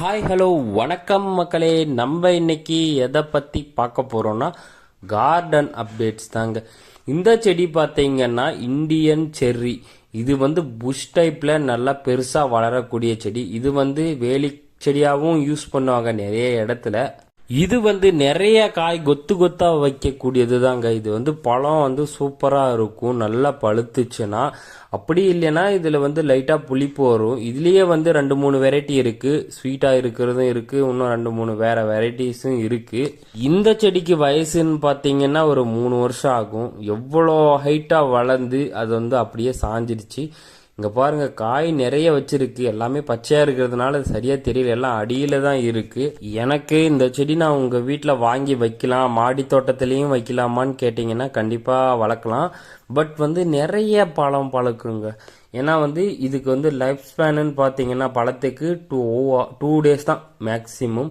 Hi hello வணக்கம் மக்களே. நம்ம இன்னைக்கு எதை பற்றி பார்க்க போகிறோம்னா கார்டன் அப்டேட்ஸ் தாங்க. இந்த செடி பார்த்தீங்கன்னா இந்தியன் செர்ரி இது வந்து புஷ் டைப்பில் நல்லா பெருசாக வளரக்கூடிய செடி. இது வந்து வேலி செடியாகவும் யூஸ் பண்ணுவாங்க நிறைய இடத்துல. இது வந்து நிறைய காய் கொத்து கொத்தாக வைக்கக்கூடியது தாங்க இது வந்து பழம் வந்து சூப்பராக இருக்கும். நல்லா பழுத்துச்சுன்னா அப்படி இல்லைன்னா இதில் வந்து லைட்டாக புளிப்பு வரும். இதுலேயே வந்து ரெண்டு மூணு வெரைட்டி இருக்குது ஸ்வீட்டாக இருக்கிறதும் இருக்குது இன்னும் ரெண்டு மூணு வேறு வெரைட்டிஸும் இருக்குது இந்த செடிக்கு வயசுன்னு பார்த்தீங்கன்னா ஒரு மூணு வருஷம் ஆகும். எவ்வளோ ஹைட்டாக வளர்ந்து அது வந்து அப்படியே சாஞ்சிடுச்சு இங்கே பாருங்கள் காய் நிறைய வச்சுருக்கு. எல்லாமே பச்சையாக இருக்கிறதுனால அது தெரியல. எல்லாம் அடியில் தான் இருக்குது எனக்கு இந்த செடி நான் உங்கள் வீட்டில் வாங்கி வைக்கலாம். மாடி தோட்டத்துலேயும் வைக்கலாமான்னு கேட்டிங்கன்னா கண்டிப்பாக வளர்க்கலாம். பட் வந்து நிறைய பழம் பழக்குங்க. ஏன்னா வந்து இதுக்கு வந்து லைஃப் ஸ்பேனுன்னு பார்த்தீங்கன்னா பழத்துக்கு டூ டூ டேஸ் தான் மேக்ஸிமம்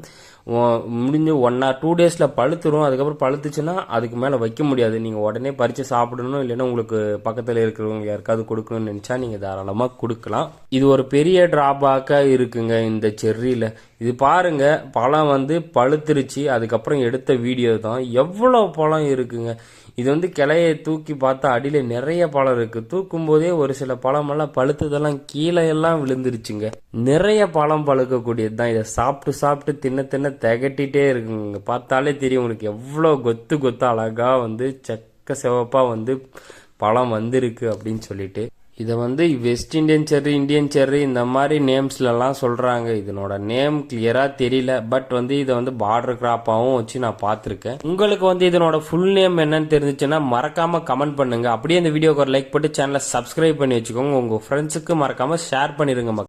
முடிஞ்சு ஒன் ஆர் டூ டேஸில் பழுத்துரும். அதுக்கப்புறம் பழுத்துச்சுன்னா அதுக்கு மேலே வைக்க முடியாது. நீங்கள் உடனே பறித்து சாப்பிடணும். இல்லைன்னா உங்களுக்கு பக்கத்தில் இருக்கிறவங்க யாருக்காவது கொடுக்கணும்னு நினச்சா நீங்கள் தாராளமாக கொடுக்கலாம். இது ஒரு பெரிய ட்ராபேக்காக இருக்குங்க இந்த செர்ரியில் இது பாருங்க பழம் வந்து பழுத்துருச்சு அதுக்கப்புறம் எடுத்த வீடியோ தான். எவ்வளோ பழம் இருக்குங்க. இது வந்து கிளையை தூக்கி பார்த்தா அடியில் நிறைய பழம் இருக்குது தூக்கும் போதே ஒரு சில பழமெல்லாம் பழுத்ததெல்லாம் கீழே எல்லாம் விழுந்துருச்சுங்க. நிறைய பழம் பழுக்கக்கூடியது தான். இதை சாப்பிட்டு சாப்பிட்டு தின்ன தின்ன திகட்டிகிட்டே இருக்குங்க. பார்த்தாலே தெரியும் உங்களுக்கு எவ்வளோ கொத்து கொத்து அழகாக வந்து செக்க சிவப்பாக வந்து பழம் வந்திருக்கு அப்படின்னு சொல்லிட்டு. இதை வந்து West Indian cherry Indian cherry இந்த மாதிரி நேம்ஸ்லலாம் சொல்கிறாங்க இதனோட நேம் கிளியராக தெரியல. பட் வந்து இதை வந்து பார்டர் கிராப்பாகவும் வச்சு நான் பார்த்துருக்கேன். உங்களுக்கு வந்து இதனோட ஃபுல் நேம் என்னன்னு தெரிஞ்சுச்சுன்னா மறக்காமல் கமெண்ட் பண்ணுங்க. அப்படியே இந்த வீடியோக்கு ஒரு லைக் போட்டு சேனலை சப்ஸ்கிரைப் பண்ணி வச்சுக்கோங்க. உங்கள் ஃப்ரெண்ட்ஸுக்கு மறக்காமல் ஷேர் பண்ணிடுங்க மக்கள்.